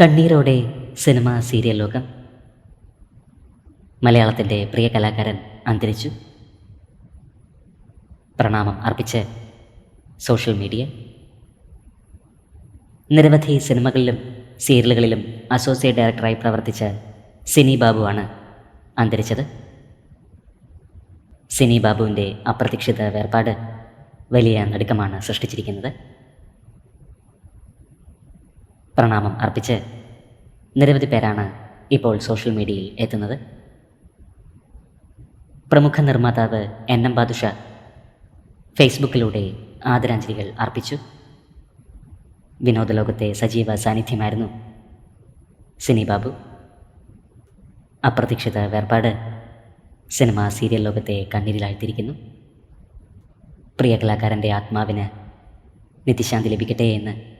കണ്ണീരോടെ cinema serial ലോകം. മലയാളത്തിന്റെ പ്രിയ കലാകാരൻ അന്തരിച്ചു. പ്രണാമം അർപ്പിച്ച് സോഷ്യൽ മീഡിയ. നിരവധി സിനിമകളിലും സീരിയലുകളിലും അസോസിയേറ്റ് ഡയറക്ടറായി പ്രവർത്തിച്ച സിനി ബാബുവാണ് അന്തരിച്ചത്. സിനി ബാബുവിന്റെ അപ്രതീക്ഷിത വേർപാട് വലിയ നടുക്കമാണ് സൃഷ്ടിച്ചിരിക്കുന്നത്. പ്രണാമം അർപ്പിച്ച് നിരവധി പേരാണ് ഇപ്പോൾ സോഷ്യൽ മീഡിയയിൽ എത്തുന്നത്. പ്രമുഖ നിർമ്മാതാവ് എൻ എം ബാദുഷ ഫേസ്ബുക്കിലൂടെ ആദരാഞ്ജലികൾ അർപ്പിച്ചു. വിനോദലോകത്തെ സജീവ സാന്നിധ്യമായിരുന്നു സിനി ബാബു. അപ്രതീക്ഷിത വേർപാട് സിനിമ സീരിയൽ ലോകത്തെ കണ്ണീരിലാഴ്ത്തിയിരിക്കുന്നു. പ്രിയ കലാകാരന്റെ ആത്മാവിന് നിത്യശാന്തി ലഭിക്കട്ടെ എന്ന്